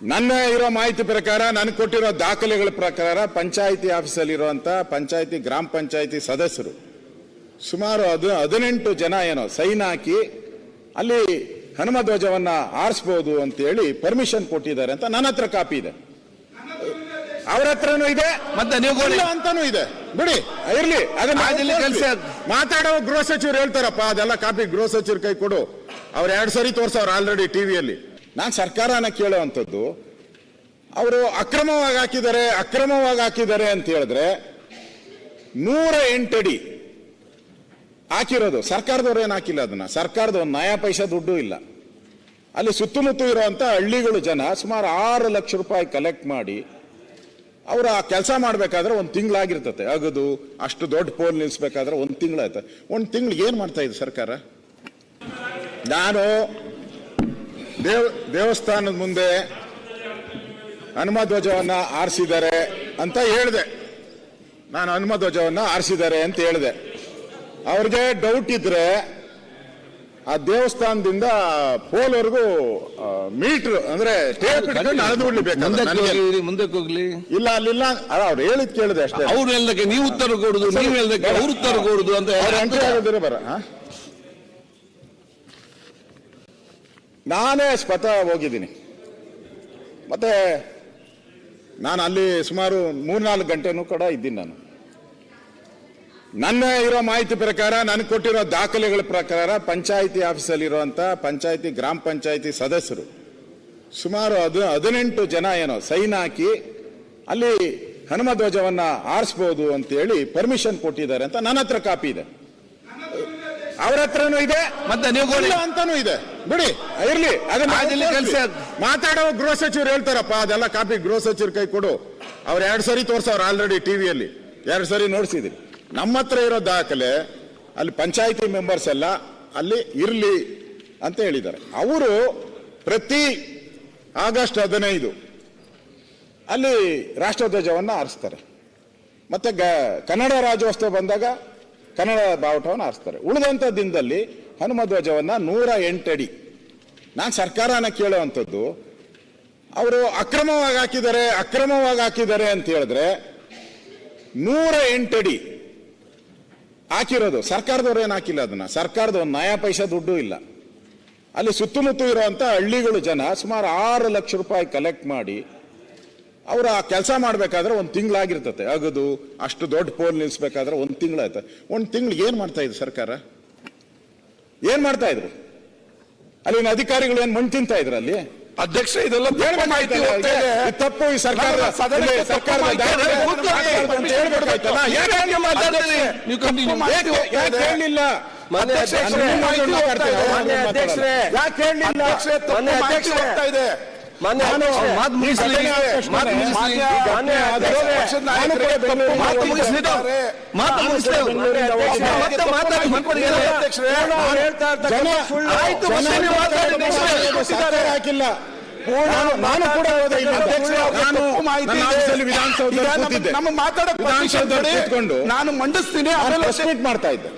ನನ್ನ ಇರೋ ಮಾಹಿತಿ ಪ್ರಕಾರ ನನಗೆ ಕೊಟ್ಟಿರೋ ದಾಖಲೆಗಳ ಪ್ರಕಾರ ಪಂಚಾಯಿತಿ ಆಫೀಸಲ್ಲಿ ಇರುವಂತ ಪಂಚಾಯಿತಿ ಗ್ರಾಮ ಪಂಚಾಯಿತಿ ಸದಸ್ಯರು ಸುಮಾರು ಅದು ಹದಿನೆಂಟು ಜನ ಏನೋ ಸೈನ್ ಹಾಕಿ ಅಲ್ಲಿ ಹನುಮ ಧ್ವಜವನ್ನ ಆರಿಸ್ಬೋದು ಅಂತ ಹೇಳಿ ಪರ್ಮಿಷನ್ ಕೊಟ್ಟಿದ್ದಾರೆ ಅಂತ ನನ್ನ ಹತ್ರ ಕಾಪಿ ಇದೆ. ಅವ್ರ ಹತ್ರನೂ ಇದೆ ಮತ್ತೆ ನೀವು ಅಂತಾನೂ ಇದೆ. ಬಿಡಿ ಇರ್ಲಿ ಅದನ್ನ ಕೆಲ್ಸ. ಮಾತಾಡೋ ಗೃಹ ಸಚಿವರು ಹೇಳ್ತಾರಪ್ಪ ಅದೆಲ್ಲ ಕಾಪಿ ಗೃಹ ಸಚಿವರು ಕೈ ಕೊಡು. ಅವ್ರು ಎರಡು ಸರಿ ತೋರ್ಸವ್ರು ಆಲ್ರೆಡಿ ಟಿವಿಯಲ್ಲಿ ನಾನು ಸರ್ಕಾರನ ಕೇಳುವಂಥದ್ದು, ಅವರು ಅಕ್ರಮವಾಗಿ ಹಾಕಿದ್ದಾರೆ ಅಕ್ರಮವಾಗಿ ಹಾಕಿದ್ದಾರೆ ಅಂತ ಹೇಳಿದ್ರೆ ನೂರ ಎಂಟಡಿ ಹಾಕಿರೋದು. ಸರ್ಕಾರದವ್ರು ಏನು ಹಾಕಿಲ್ಲ ಅದನ್ನ? ಸರ್ಕಾರದ ಒಂದು ನಯಾ ಪೈಸೆ ದುಡ್ಡು ಇಲ್ಲ. ಅಲ್ಲಿ ಸುತ್ತಮುತ್ತ ಇರುವಂತ ಹಳ್ಳಿಗಳು ಜನ ಸುಮಾರು ಆರು ಲಕ್ಷ ರೂಪಾಯಿ ಕಲೆಕ್ಟ್ ಮಾಡಿ ಅವರು ಆ ಕೆಲಸ ಮಾಡಬೇಕಾದ್ರೆ ಒಂದು ತಿಂಗಳಾಗಿರ್ತತೆ. ಅಗದು, ಅಷ್ಟು ದೊಡ್ಡ ಪೋಲ್ ನಿಲ್ಲಿಸ್ಬೇಕಾದ್ರೆ ಒಂದು ತಿಂಗಳಾಯ್ತು ಒಂದು ತಿಂಗಳು ಏನು ಮಾಡ್ತಾ ಇದೆ ಸರ್ಕಾರ? ನಾನು ದೇವ್ ದೇವಸ್ಥಾನದ ಮುಂದೆ ಹನುಮ ಧ್ವಜವನ್ನು ಆರಿಸಿದ್ದಾರೆ ಅಂತ ಹೇಳಿದೆ. ನಾನು ಹನುಮ ಧ್ವಜವನ್ನು ಆರಿಸಿದ್ದಾರೆ ಅಂತ ಹೇಳಿದೆ. ಅವ್ರಿಗೆ ಡೌಟ್ ಇದ್ರೆ ಆ ದೇವಸ್ಥಾನದಿಂದ ಪೋಲ್ವರೆಗೂ ಮೀಟರ್ ಅಂದ್ರೆ ಟೇಪ್ ನಡೆದು ಮುಂದಕ್ಕೆ ಹೋಗ್ಲಿ ಇಲ್ಲ ಅಲ್ಲಿಲ್ಲ ಅಲ್ಲ ಅವ್ರು ಹೇಳಿದ್ ಕೇಳಿದೆ ಅಷ್ಟೇ. ಅವ್ರು ಹೇಳದಕ್ಕೆ ನೀವು ಉತ್ತರ ಕೊಡುದು ನೀವು ಹೇಳದಕ್ಕೆ ಅವ್ರು ಉತ್ತರ ಕೊಡುದು ಅಂತ ಅವ್ರ ಎಂಟ್ರಿ ಆಗೋದಿರ ಬರ ನಾನೇ ಸ್ವತಃ ಹೋಗಿದ್ದೀನಿ. ಮತ್ತೆ ನಾನು ಅಲ್ಲಿ ಸುಮಾರು ಮೂರ್ನಾಲ್ಕು ಗಂಟೆನೂ ಕೂಡ ಇದ್ದೀನಿ ನಾನು. ನನ್ನ ಇರೋ ಮಾಹಿತಿ ಪ್ರಕಾರ ನನಗೆ ಕೊಟ್ಟಿರೋ ದಾಖಲೆಗಳ ಪ್ರಕಾರ ಪಂಚಾಯಿತಿ ಆಫೀಸಲ್ಲಿ ಇರುವಂತ ಪಂಚಾಯಿತಿ, ಗ್ರಾಮ ಪಂಚಾಯಿತಿ ಸದಸ್ಯರು ಸುಮಾರು ಅದು ಹದಿನೆಂಟು ಜನ ಏನೋ ಸೈನ್ ಹಾಕಿ ಅಲ್ಲಿ ಹನುಮ ಧ್ವಜವನ್ನ ಆರಿಸಬಹುದು ಅಂತ ಹೇಳಿ ಪರ್ಮಿಷನ್ ಕೊಟ್ಟಿದ್ದಾರೆ ಅಂತ ನನ್ನ ಹತ್ರ ಕಾಪಿ ಇದೆ. ಅವ್ರ ಹತ್ರನೂ ಇದೆ. ಮತ್ತೆ ನೀವು ಕೊಡಿ. ಇಲ್ಲ ಅಂತಾನೂ ಇದೆ. ಬಿಡಿ. ಇರ್ಲಿ. ಅದನ್ನ ಕೆಲ್ಸ. ಮಾತಾಡೋ ಗೃಹ ಸಚಿವರು ಹೇಳ್ತಾರಪ್ಪ ಅದೆಲ್ಲ ಕಾಪಿ ಗೃಹ ಸಚಿವರ ಕೈ ಕೊಡು. ಅವ್ರು ಎರಡು ಸರಿ ತೋರ್ಸವ್ರು ಆಲ್ರೆಡಿ ಟಿವಿಯಲ್ಲಿ ಎರಡು ಸರಿ ನೋಡ್ಸಿದ್ರಿ ನಮ್ಮ ಹತ್ರ ಇರೋ ದಾಖಲೆ ಅಲ್ಲಿ ಪಂಚಾಯಿತಿ ಮೆಂಬರ್ಸ್ ಎಲ್ಲ ಅಲ್ಲಿ ಇರ್ಲಿ ಅಂತ ಹೇಳಿದ್ದಾರೆ. ಅವರು ಪ್ರತಿ ಆಗಸ್ಟ್ ಹದಿನೈದು ಅಲ್ಲಿ ರಾಷ್ಟ್ರಧ್ವಜವನ್ನು ಆರಿಸ್ತಾರೆ. ಮತ್ತೆ ಗ ಕನ್ನಡ ರಾಜ್ಯೋತ್ಸವ ಬಂದಾಗ ಕನ್ನಡ ಬಾವುಟವನ್ನು ಆರಿಸ್ತಾರೆ ಉಳಿದಂಥ ದಿನದಲ್ಲಿ ಹನುಮ ಧ್ವಜವನ್ನು ನೂರ ಎಂಟಡಿ ನಾನು ಸರ್ಕಾರನ ಕೇಳುವಂಥದ್ದು, ಅವರು ಅಕ್ರಮವಾಗಿ ಹಾಕಿದ್ದಾರೆ ಅಕ್ರಮವಾಗಿ ಹಾಕಿದ್ದಾರೆ ಅಂತ ಹೇಳಿದ್ರೆ ನೂರ ಎಂಟಡಿ ಹಾಕಿರೋದು. ಸರ್ಕಾರದವ್ರು ಏನು ಹಾಕಿಲ್ಲ ಅದನ್ನ. ಸರ್ಕಾರದ ಒಂದು ನಯಾ ಪೈಸಾ ದುಡ್ಡು ಇಲ್ಲ. ಅಲ್ಲಿ ಸುತ್ತಮುತ್ತ ಇರುವಂತ ಹಳ್ಳಿಗಳು ಜನ ಸುಮಾರು ಆರು ಲಕ್ಷ ರೂಪಾಯಿ ಕಲೆಕ್ಟ್ ಮಾಡಿ ಅವರು ಆ ಕೆಲಸ ಮಾಡಬೇಕಾದ್ರೆ ಒಂದು ತಿಂಗಳಾಗಿರ್ತತೆ. ಅಗದು ಅಷ್ಟು ದೊಡ್ಡ ಪೋಲ್ ನಿಲ್ಲಿಸ್ಬೇಕಾದ್ರೆ ಒಂದು ತಿಂಗಳಾಯ್ತು. ಒಂದು ತಿಂಗಳು ಏನು ಮಾಡ್ತಾ ಇದ್ರು ಸರ್ಕಾರ? ಏನು ಮಾಡ್ತಾ ಇದ್ರು? ಅಲ್ಲಿನ ಅಧಿಕಾರಿಗಳು ಏನು ಮಣ್ಣು ತಿಂತಾ ಇದ್ರು ಅಲ್ಲಿ? ಅಧ್ಯಕ್ಷ ಇದೆಲ್ಲ ತಪ್ಪು. ಈ ಸರ್ಕಾರದ. ಅಂತ ಹೇಳ್ಬೇಕಾಯ್ತಲ್ಲ? ಯಾಕೆ ಅಧ್ಯಕ್ಷರೇ, ಹೇಳಲಿಲ್ಲ ಹಾಕಿಲ್ಲ ನಾನು ಕೂಡ ವಿಧಾನಸೌಧ. ನಾನು ಮಂಡಿಸ್ತೀನಿ ಮಾಡ್ತಾ ಇದ್ದೆ.